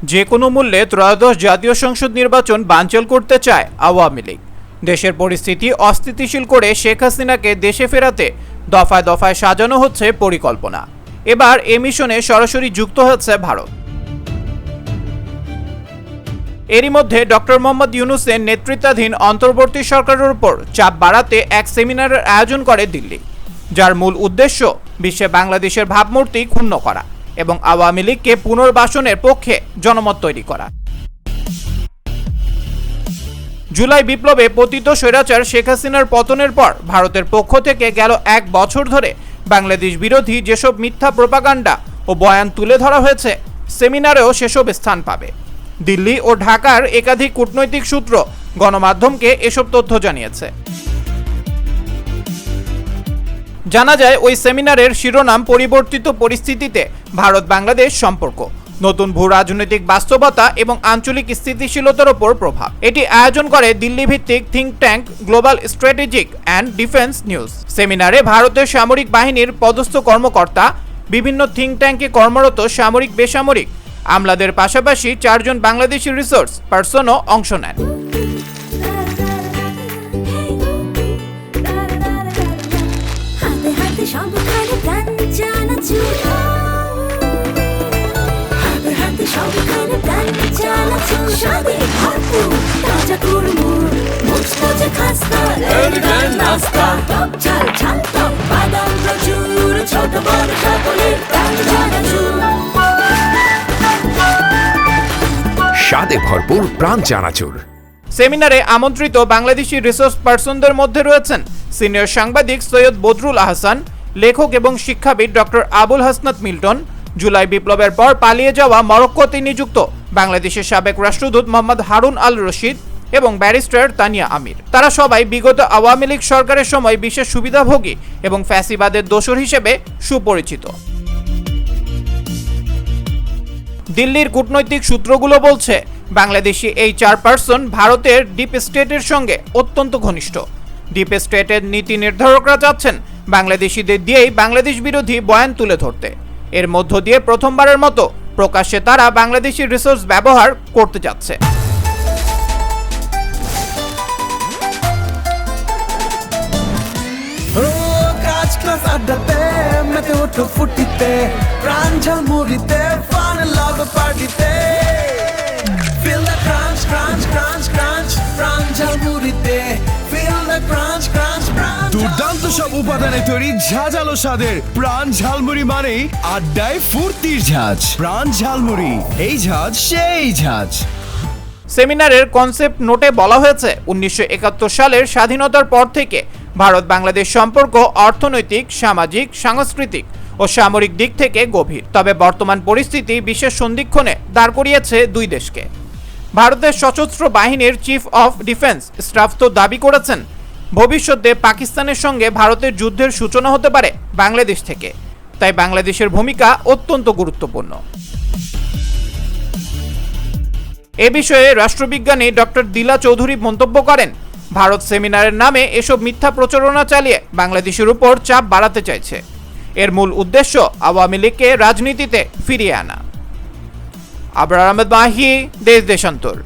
যে কোনো মূল্যে ত্রয়োদশ জাতীয় সংসদ নির্বাচন বানচাল করতে চায় আওয়ামী লীগ। দেশের পরিস্থিতি অস্থিতিশীল করে শেখ হাসিনাকে দেশে ফেরাতে দফায় দফায় সাজানো হচ্ছে পরিকল্পনা। এবার এ মিশনে সরাসরি যুক্ত হচ্ছে ভারত। এরই মধ্যে ডক্টর মোহাম্মদ ইউনুসের নেতৃত্বাধীন অন্তর্বর্তী সরকারের উপর চাপ বাড়াতে এক সেমিনারের আয়োজন করে দিল্লি, যার মূল উদ্দেশ্য বিশ্বে বাংলাদেশের ভাবমূর্তি ক্ষুণ্ণ করা। এবং আওয়ামী লীগকে পুনর্বাসনের পক্ষে জনমত তৈরি করা। জুলাই বিপ্লবে পতিত স্বৈরাচার শেখ হাসিনার পতনের পর ভারতের পক্ষ থেকে গেল এক বছর ধরে বাংলাদেশ বিরোধী যেসব মিথ্যা প্রপাগান্ডা ও বয়ান তুলে ধরা হয়েছে, সেমিনারেও সেসব স্থান পাবে। দিল্লি ও ঢাকার একাধিক কূটনৈতিক সূত্র গণমাধ্যমকে এসব তথ্য জানিয়েছে। জানা যায়, ওই সেমিনারের শিরোনাম পরিবর্তিত পরিস্থিতিতে ভারত বাংলাদেশ সম্পর্ক। নতুন ভূ রাজনৈতিক বাস্তবতা এবং আঞ্চলিক স্থিতিশীলতার ওপর প্রভাব। এটি আয়োজন করে দিল্লি ভিত্তিক think tank global strategic and defence news সেমিনারে ভারতের সামরিক বাহিনীর পদস্থ কর্মকর্তা, বিভিন্ন থিঙ্ক ট্যাঙ্কে কর্মরত সামরিক বেসামরিক আমলাদের পাশাপাশি চারজন বাংলাদেশি রিসোর্স পার্সনও অংশ নেন। স্বাদে ভরপুর প্রাণ চানাচুর। সেমিনারে আমন্ত্রিত বাংলাদেশি রিসোর্স পার্সনদের মধ্যে রয়েছেন সিনিয়র সাংবাদিক সৈয়দ বদরুল আহসান লেখক এবং শিক্ষাবিদ doctor Abul Hasnat Milton. July বিপ্লবের পর পালিয়ে যাওয়া মরক্কোতে নিযুক্ত বাংলাদেশের সাবেক রাষ্ট্রদূত মোহাম্মদ হারুন আল রশিদ এবং ব্যারিস্টার তানিয়া আমির। তারা সবাই বিগত আওয়ামী লীগ সরকারের সময় বিশেষ সুবিধাভোগী এবং ফ্যাসিবাদের দোষর হিসেবে সুপরিচিত। দিল্লির কূটনৈতিক সূত্রগুলো বলছে, বাংলাদেশি এই চার পার্সন ভারতের ডিপ স্টেটের সঙ্গে অত্যন্ত ঘনিষ্ঠ। ডিপ স্টেটের নীতি নির্ধারকরা চাচ্ছেন বাংলাদেশিদের দিয়েই বাংলাদেশ বিরোধী বয়ান তুলে ধরতে। এর মধ্য দিয়ে প্রথমবারের মতো প্রকাশ্যে তারা বাংলাদেশি রিসোর্স ব্যবহার করতে যাচ্ছে। ফুটিতে, প্রাণ ঝালমুড়িতে ফান লাভ পার্টিতে। সব উপাদানে তৈরি স্বাদের প্রাণ ঝালমুড়ি মানেই আড্ডায় ফুর্তির ঝাঁজ। প্রাণ ঝালমুড়ি, এই ঝাঁজ সেই ঝাঁজ। সেমিনারের কনসেপ্ট নোটে বলা হয়েছে, উনিশশো একাত্তর সালের স্বাধীনতার পর থেকে ভারত বাংলাদেশ সম্পর্ক অর্থনৈতিক, সামাজিক, সাংস্কৃতিক ও সামরিক দিক থেকে গভীর। তবে বর্তমান পরিস্থিতি বিশেষ সন্ধিক্ষণে দাঁড় করিয়েছে দুই দেশকে। ভারতের সশস্ত্র বাহিনীর চিফ অফ ডিফেন্স স্টাফ তো দাবি করেছেন ভবিষ্যতে পাকিস্তানের সঙ্গে ভারতের যুদ্ধের সূচনা হতে পারে বাংলাদেশ থেকে। তাই বাংলাদেশের ভূমিকা অত্যন্ত গুরুত্বপূর্ণ। এ বিষয়ে রাষ্ট্রবিজ্ঞানী ডক্টর দিলা চৌধুরী মন্তব্য করেন, ভারত সেমিনারের নামে এসব মিথ্যা প্রচারণা চালিয়ে বাংলাদেশের উপর চাপ বাড়াতে চাইছে। এর মূল উদ্দেশ্য আওয়ামী লীগকে রাজনীতিতে ফিরিয়ে আনা। আবরার আহমেদ মাহি, দেশ দেশান্তর।